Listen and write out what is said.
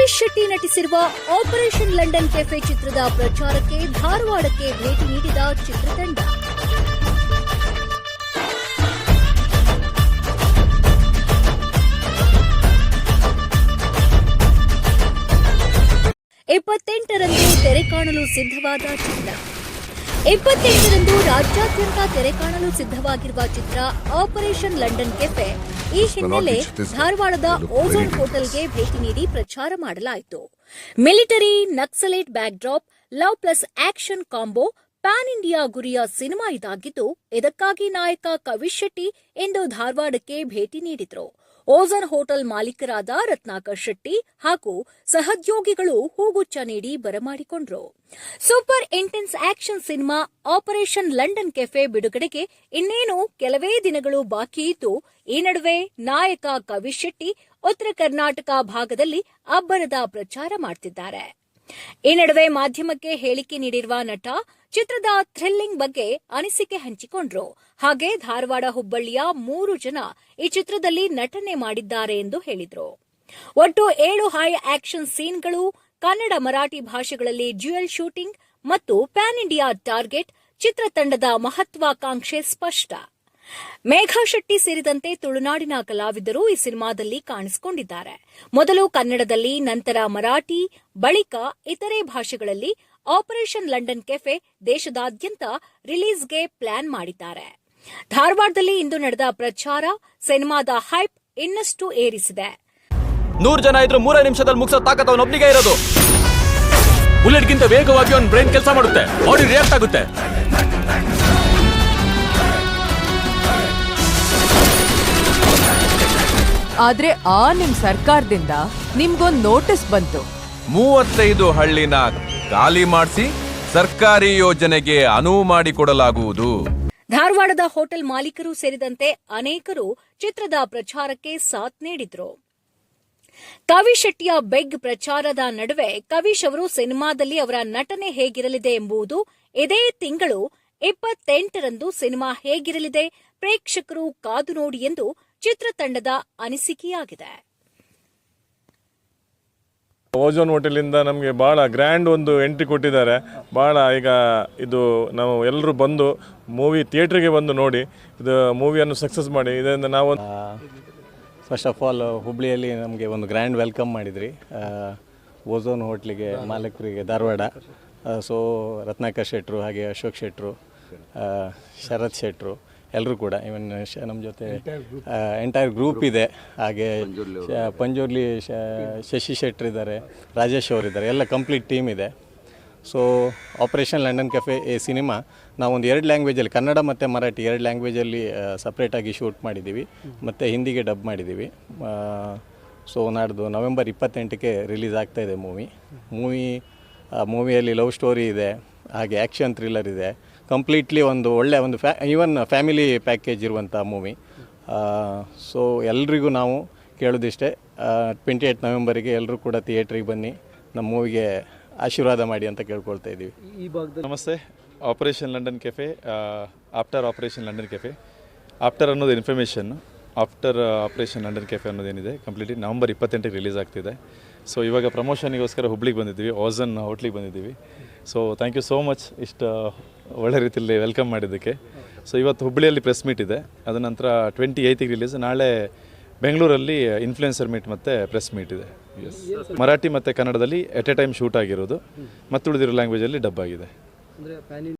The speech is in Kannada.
ಕವಿಶ್ ಶೆಟ್ಟಿ ನಟಿಸಿರುವ ಆಪರೇಷನ್ ಲಂಡನ್ ಕೆಫೆ ಚಿತ್ರದ ಪ್ರಚಾರಕ್ಕೆ ಧಾರವಾಡಕ್ಕೆ ಭೇಟಿ ನೀಡಿದ ಚಿತ್ರತಂಡ. ಇಪ್ಪತ್ತೆಂಟರಂದು ತೆರೆ ಕಾಣಲು ಸಿದ್ಧವಾದ ಚಿತ್ರ. ಇಪ್ಪತ್ತೆಂಟರಂದು ರಾಜ್ಯಾದ್ಯಂತ ತೆರೆ ಕಾಣಲು ಸಿದ್ಧವಾಗಿರುವ ಚಿತ್ರ ಆಪರೇಷನ್ ಲಂಡನ್ ಕೆಫೆ. ಈ ಹಿನ್ನೆಲೆ ಧಾರವಾಡದ ಓಝೋನ್ ಹೋಟೆಲ್ಗೆ ಭೇಟಿ ನೀಡಿ ಪ್ರಚಾರ ಮಾಡಲಾಯಿತು. Military Naxalite backdrop love plus action combo pan India ಗುರಿಯ ಸಿನಿಮಾ ಇದಾಗಿದ್ದು ಇದಕ್ಕಾಗಿ ನಾಯಕ ಕವಿಶೆಟ್ಟಿ ಇಂದು ಧಾರವಾಡಕ್ಕೆ ಭೇಟಿ ನೀಡಿದ್ರು. ಓಝನ್ ಹೋಟೆಲ್ ಮಾಲೀಕರಾದ ರತ್ನಾಕರ್ ಶೆಟ್ಟಿ ಹಾಗೂ ಸಹೋದ್ಯೋಗಿಗಳು ಹೂಗುಚ್ಚ ನೀಡಿ ಬರಮಾಡಿಕೊಂಡ್ರು. Super intense action cinema operation London cafe ಬಿಡುಗಡೆಗೆ ಇನ್ನೇನು ಕೆಲವೇ ದಿನಗಳು ಬಾಕಿ ಇದ್ದು, ಈ ನಡುವೆ ನಾಯಕ ಕವಿ ಶೆಟ್ಟಿ ಉತ್ತರ ಕರ್ನಾಟಕ ಭಾಗದಲ್ಲಿ ಅಬ್ಬರದ ಪ್ರಚಾರ ಮಾಡ್ತಿದ್ದಾರೆ. ಈ ನಡುವೆ ಮಾಧ್ಯಮಕ್ಕೆ ಹೇಳಿಕೆ ನೀಡಿರುವ ನಟ ಚಿತ್ರದ ಥ್ರಿಲ್ಲಿಂಗ್ ಬಗ್ಗೆ ಅನಿಸಿಕೆ ಹಂಚಿಕೊಂಡ್ರು. ಹಾಗೆ ಧಾರವಾಡ ಹುಬ್ಬಳ್ಳಿಯ ಮೂರು ಜನ ಈ ಚಿತ್ರದಲ್ಲಿ ನಟನೆ ಮಾಡಿದ್ದಾರೆ ಎಂದು ಹೇಳಿದ್ರು. ಒಟ್ಟು ಏಳು ಹೈ ಆಕ್ಷನ್ ಸೀನ್ಗಳು, ಕನ್ನಡ ಮರಾಠಿ ಭಾಷೆಗಳಲ್ಲಿ ಡ್ಯುಯಲ್ ಶೂಟಿಂಗ್ ಮತ್ತು ಪ್ಯಾನ್ ಇಂಡಿಯಾ ಟಾರ್ಗೆಟ್ ಚಿತ್ರತಂಡದ ಮಹತ್ವಾಕಾಂಕ್ಷೆ ಸ್ಪಷ್ಟ. ಮೇಘಾ ಶೆಟ್ಟಿ ಸೇರಿದಂತೆ ತುಳುನಾಡಿನ ಕಲಾವಿದರು ಈ ಸಿನಿಮಾದಲ್ಲಿ ಕಾಣಿಸಿಕೊಂಡಿದ್ದಾರೆ. ಮೊದಲು ಕನ್ನಡದಲ್ಲಿ, ನಂತರ ಮರಾಠಿ, ಬಳಿಕ ಇತರೆ ಭಾಷೆಗಳಲ್ಲಿ ಆಪರೇಷನ್ ಲಂಡನ್ ಕೆಫೆ ದೇಶದಾದ್ಯಂತ ರಿಲೀಸ್ಗೆ ಪ್ಲಾನ್ ಮಾಡಿದ್ದಾರೆ. ಧಾರವಾಡದಲ್ಲಿ ಇಂದು ನಡೆದ ಪ್ರಚಾರ ಸಿನಿಮಾದ ಹೈಪ್ ಇನ್ನಷ್ಟು ಏರಿಸಿದೆ. ನೂರು ಜನ ಇದ್ರು ಮೂರೇ ನಿಮಿಷದಲ್ಲಿ ಮುಗಿಸೋ ತಾಕತ್ ಅವನೊಬ್ನಿಗೆ ಇರೋದು. ಬುಲೆಟ್ಗಿಂತ ವೇಗವಾಗಿ ಅವ್ನ ಬ್ರೈನ್ ಕೆಲಸ ಮಾಡುತ್ತೆ. ಬಾಡಿ ರಿಯಾಕ್ಟ್ ಆಗುತ್ತೆ. ಆದ್ರೆ ಆ ನಿಮ್ ಸರ್ಕಾರದಿಂದ ನಿಮ್ಗೊಂದು ನೋಟಿಸ್ ಬಂತು. ಮೂವತ್ತೈದು ಹಳ್ಳಿನ ಖಾಲಿ ಮಾಡಿಸಿ ಸರ್ಕಾರಿ ಯೋಜನೆಗೆ ಅನುವು ಮಾಡಿಕೊಡಲಾಗುವುದು. ಧಾರವಾಡದ ಹೋಟೆಲ್ ಮಾಲೀಕರು ಸೇರಿದಂತೆ ಅನೇಕರು ಚಿತ್ರದ ಪ್ರಚಾರಕ್ಕೆ ಸಾಥ್ ನೀಡಿದ್ರು. ಕವಿ ಶೆಟ್ಟಿಯ ಬೆಗ್ ಪ್ರಚಾರದ ನಡುವೆ ಕವಿಶ್ ಅವರು ಸಿನಿಮಾದಲ್ಲಿ ಅವರ ನಟನೆ ಹೇಗಿರಲಿದೆ ಎಂಬುದು ಇದೇ ತಿಂಗಳು ಇಪ್ಪತ್ತೆಂಟರಂದು ಸಿನಿಮಾ ಹೇಗಿರಲಿದೆ, ಪ್ರೇಕ್ಷಕರು ಕಾದು ನೋಡಿ ಎಂದು ಚಿತ್ರತಂಡದ ಅನಿಸಿಕೆಯಾಗಿದೆ. ಓಜೋನ್ ಹೋಟೆಲಿಂದ ನಮಗೆ ಭಾಳ ಗ್ರ್ಯಾಂಡ್ ಒಂದು ಎಂಟ್ರಿ ಕೊಟ್ಟಿದ್ದಾರೆ. ಭಾಳ ಈಗ ಇದು ನಾವು ಎಲ್ಲರೂ ಬಂದು ಮೂವಿ ಥಿಯೇಟ್ರಿಗೆ ಬಂದು ನೋಡಿ ಇದು ಮೂವಿಯನ್ನು ಸಕ್ಸಸ್ ಮಾಡಿ. ಇದರಿಂದ ನಾವು ಫಸ್ಟ್ ಆಫ್ ಆಲ್ ಹುಬ್ಳಿಯಲ್ಲಿ ನಮಗೆ ಒಂದು ಗ್ರ್ಯಾಂಡ್ ವೆಲ್ಕಮ್ ಮಾಡಿದ್ರಿ. ಓಝೋನ್ ಹೋಟ್ಲಿಗೆ ಮಾಲಕರಿಗೆ ಧಾರವಾಡ. ಸೊ ರತ್ನಾಕರ್ ಶೆಟ್ರು, ಹಾಗೆ ಅಶೋಕ್ ಶೆಟ್ರು ಶರತ್ ಶೆಟ್ರು ಎಲ್ಲರೂ ಕೂಡ ಇವನ್ ಶ ನಮ್ಮ ಜೊತೆ ಎಂಟೈರ್ ಗ್ರೂಪ್ ಇದೆ. ಹಾಗೆ ಶ- ಪಂಜುರ್ಲಿ ಶ ಶಶಿ ಶೆಟ್ಟರ್ ಇದ್ದಾರೆ ರಾಜೇಶ್ ಅವರು ಇದ್ದಾರೆ ಎಲ್ಲ ಕಂಪ್ಲೀಟ್ ಟೀಮ್ ಇದೆ. ಸೊ ಆಪರೇಷನ್ ಲಂಡನ್ ಕೆಫೆ ಈ ಸಿನಿಮಾ ನಾವೊಂದು ಎರಡು ಲ್ಯಾಂಗ್ವೇಜಲ್ಲಿ ಕನ್ನಡ ಮತ್ತು ಮರಾಠಿ ಎರಡು ಲ್ಯಾಂಗ್ವೇಜಲ್ಲಿ ಸಪ್ರೇಟಾಗಿ ಶೂಟ್ ಮಾಡಿದ್ದೀವಿ. ಮತ್ತು ಹಿಂದಿಗೆ ಡಬ್ ಮಾಡಿದ್ದೀವಿ. ಸೊ ನಾಡ್ದು ನವೆಂಬರ್ ಇಪ್ಪತ್ತೆಂಟಕ್ಕೆ ರಿಲೀಸ್ ಆಗ್ತಾ ಇದೆ ಮೂವಿ ಮೂವಿ ಮೂವಿಯಲ್ಲಿ ಲವ್ ಸ್ಟೋರಿ ಇದೆ ಹಾಗೆ ಆ್ಯಕ್ಷನ್ ಥ್ರಿಲ್ಲರ್ ಇದೆ. ಕಂಪ್ಲೀಟ್ಲಿ ಒಂದು ಒಳ್ಳೆಯ ಒಂದು ಫ್ಯಾ ಈವನ್ ಫ್ಯಾಮಿಲಿ ಪ್ಯಾಕೇಜ್ ಇರುವಂಥ ಮೂವಿ ಸೊ ಎಲ್ರಿಗೂ ನಾವು ಕೇಳೋದಿಷ್ಟೇ. ಟ್ವೆಂಟಿ ಏಯ್ಟ್ ನವೆಂಬರಿಗೆ ಎಲ್ಲರೂ ಕೂಡ ಥಿಯೇಟ್ರಿಗೆ ಬನ್ನಿ. ನಮ್ಮ ಮೂವಿಗೆ ಆಶೀರ್ವಾದ ಮಾಡಿ ಅಂತ ಕೇಳ್ಕೊಳ್ತಾ ಇದ್ದೀವಿ. ನಮಸ್ತೆ. Operation London cafe after operation London cafe after ಅನ್ನೋದು information after operation London cafe ಅನ್ನೋದೇನಿದೆ completely November ಇಪ್ಪತ್ತೆಂಟಕ್ಕೆ ರಿಲೀಸ್ ಆಗ್ತಿದೆ. ಸೊ ಇವಾಗ ಪ್ರಮೋಷನಿಗೋಸ್ಕರ ಹುಬ್ಳಿಗೆ ಬಂದಿದ್ದೀವಿ ಓಝನ್ ಹೋಟ್ಲಿಗೆ ಬಂದಿದ್ದೀವಿ. So thank you so much ಇಷ್ಟು ಒಳ್ಳೆ ರೀತಿಯಲ್ಲಿ ವೆಲ್ಕಮ್ ಮಾಡಿದ್ದಕ್ಕೆ. ಸೊ ಇವತ್ತು ಹುಬ್ಬಳ್ಳಿಯಲ್ಲಿ ಪ್ರೆಸ್ ಮೀಟ್ ಇದೆ. ಅದ ನಂತರ ಟ್ವೆಂಟಿ ಏಯ್ತಿಗೆ ರಿಲೀಸ್ ನಾಳೆ ಬೆಂಗಳೂರಲ್ಲಿ ಇನ್ಫ್ಲುಯೆನ್ಸರ್ ಮೀಟ್ ಮತ್ತು ಪ್ರೆಸ್ ಮೀಟ್ ಇದೆ. ಎಸ್ ಮರಾಠಿ ಮತ್ತು ಕನ್ನಡದಲ್ಲಿ ಎಟ್ ಎ ಟೈಮ್ ಶೂಟ್ ಆಗಿರೋದು. ಮತ್ತು ಉಳಿದಿರೋ ಲ್ಯಾಂಗ್ವೇಜಲ್ಲಿ ಡಬ್ ಆಗಿದೆ.